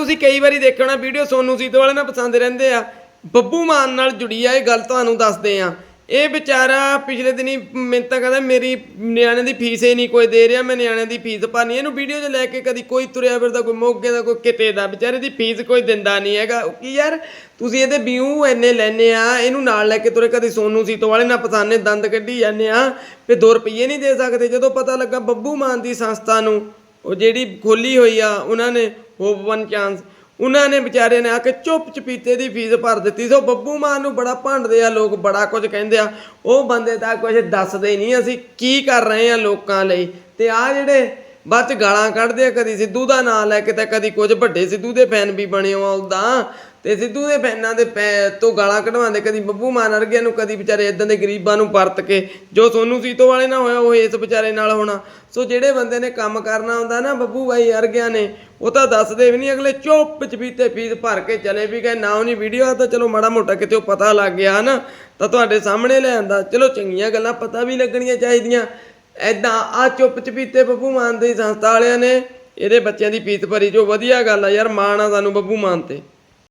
ਤੁਸੀਂ ਕਈ ਵਾਰੀ ਦੇਖਣਾ ਵੀਡੀਓ ਸੋਨੂ ਸੀਤੋ ਵਾਲੇ ਨਾਲ ਪਸੰਦ ਰਹਿੰਦੇ ਆ। ਬੱਬੂ ਮਾਨ ਨਾਲ ਜੁੜੀ ਆ, ਇਹ ਗੱਲ ਤੁਹਾਨੂੰ ਦੱਸਦੇ ਆ। ਇਹ ਵਿਚਾਰਾ ਪਿਛਲੇ ਦਿਨੀ ਮਿੰਤਾ ਕਹਿੰਦਾ ਮੇਰੀ ਨਿਆਣਿਆਂ ਦੀ ਫੀਸ ਹੀ ਨਹੀਂ ਕੋਈ ਦੇ ਰਿਹਾ, ਮੈਂ ਨਿਆਣਿਆਂ ਦੀ ਫੀਸ ਭਰਨੀ ਇਹਨੂੰ ਵੀਡੀਓ 'ਚ ਲੈ ਕੇ ਕਦੀ ਕੋਈ ਤੁਰਿਆ ਫਿਰਦਾ, ਕੋਈ ਮੋਗੇ ਦਾ, ਕੋਈ ਕਿਤੇ ਦਾ, ਵਿਚਾਰੇ ਦੀ ਫੀਸ ਕੋਈ ਦਿੰਦਾ ਨਹੀਂ ਹੈਗਾ। ਕੀ ਯਾਰ, ਤੁਸੀਂ ਇਹਦੇ ਵਿਊ ਇੰਨੇ ਲੈਨੇ ਆ, ਇਹਨੂੰ ਨਾਲ ਲੈ ਕੇ ਤੁਰੇ ਕਦੀ ਸੋਨੂ ਸੀਤੋ ਵਾਲੇ ਨਾਲ ਪਸਾਨੇ ਦੰਦ ਕੱਢੀ ਜਾਂਦੇ ਆ ਵੀ 2 ਰੁਪਏ ਨਹੀਂ ਦੇ ਸਕਦੇ। ਜਦੋਂ ਪਤਾ ਲੱਗਾ ਬੱਬੂ ਮਾਨ ਦੀ ਸੰਸਥਾ ਨੂੰ, ਉਹ ਜਿਹੜੀ ਖੋਲੀ ਹੋਈ ਆ, ਉਹਨਾਂ ਨੇ ਹੋਪ ਵਨ ਚਾਂਸ। ਉਹਨਾਂ ਨੇ ਵਿਚਾਰੇ ਨੇ ਆ ਕੇ ਚੁੱਪ ਚਪੀਤੇ ਦੀ ਫੀਸ ਭਰ ਦਿੱਤੀ ਸੋ। ਬੱਬੂ ਮਾਨ ਨੂੰ ਬੜਾ ਭੰਡਦੇ ਆ, ਲੋਕ ਬੜਾ ਕੁਝ ਕਹਿੰਦੇ ਆ। ਉਹ ਬੰਦੇ ਤਾਂ ਕੁਝ ਦੱਸਦੇ ਨਹੀਂ ਅਸੀਂ ਕੀ ਕਰ ਰਹੇ ਆ ਲੋਕਾਂ ਲਈ। ਤੇ ਆ ਜਿਹੜੇ ਬਾਅਦ ਚ ਗਾਲਾਂ ਕੱਢਦੇ ਆ, ਕਦੀ ਸਿੱਧੂ ਦਾ ਨਾਂ ਲੈ ਕੇ ਤਾਂ ਕਦੀ ਕੁਝ ਵੱਡੇ ਸਿੱਧੂ ਦੇ ਫੈਨ ਵੀ ਬਣੇ ਹੋ ਉਦਾਂ ਤੇ ਸਿੱਧੂ ਦੇ ਫੈਨਾਂ ਦੇ ਪੈ ਤੋਂ ਗਾਲਾਂ ਕਢਵਾਉਂਦੇ, ਕਦੀ ਬੱਬੂ ਮਾਨ ਵਰਗਿਆਂ ਨੂੰ, ਕਦੀ ਵਿਚਾਰੇ ਇਦਾਂ ਦੇ ਗਰੀਬਾਂ ਨੂੰ ਪਰਤ ਕੇ, ਜੋ ਸੋਨੂ ਸੀਤੋ ਵਾਲੇ ਨਾਲ ਹੋਇਆ, ਉਹ ਇਸ ਵਿਚਾਰੇ ਨਾਲ ਹੋਣਾ। ਸੋ ਜਿਹੜੇ ਬੰਦੇ ਨੇ ਕੰਮ ਕਰਨਾ ਹੁੰਦਾ ਨਾ ਬੱਬੂ ਬਾਈ ਵਰਗਿਆਂ ਨੇ, ਉਹ ਤਾਂ ਦੱਸਦੇ ਵੀ ਨਹੀਂ, ਅਗਲੇ ਚੁੱਪ ਚਪੀਤੇ ਫੀਸ ਭਰ ਕੇ ਚਲੇ ਵੀ ਗਏ। ਨਾ ਉਹਨੀ ਵੀਡੀਓ ਤਾਂ ਚਲੋ ਮਾੜਾ ਮੋਟਾ ਕਿਤੇ ਉਹ ਪਤਾ ਲੱਗ ਗਿਆ ਹਨਾ, ਤਾਂ ਤੁਹਾਡੇ ਸਾਹਮਣੇ ਲੈ ਆਂਦਾ। ਚਲੋ ਚੰਗੀਆਂ ਗੱਲਾਂ ਪਤਾ ਵੀ ਲੱਗਣੀਆਂ ਚਾਹੀਦੀਆਂ। ਐਦਾਂ ਆ ਚੁੱਪ ਚਪੀਤੇ ਬੱਬੂ ਮਾਨ ਦੀ ਸੰਸਥਾ ਵਾਲਿਆਂ ਨੇ ਇਹਦੇ ਬੱਚਿਆਂ ਦੀ ਪੀਤ ਭਰੀ ਜੋ ਵਧੀਆ ਗੱਲ ਆ ਯਾਰ ਮਾਣ ਆ ਸਾਨੂੰ ਬੱਬੂ ਮਾਨ ਤੇ।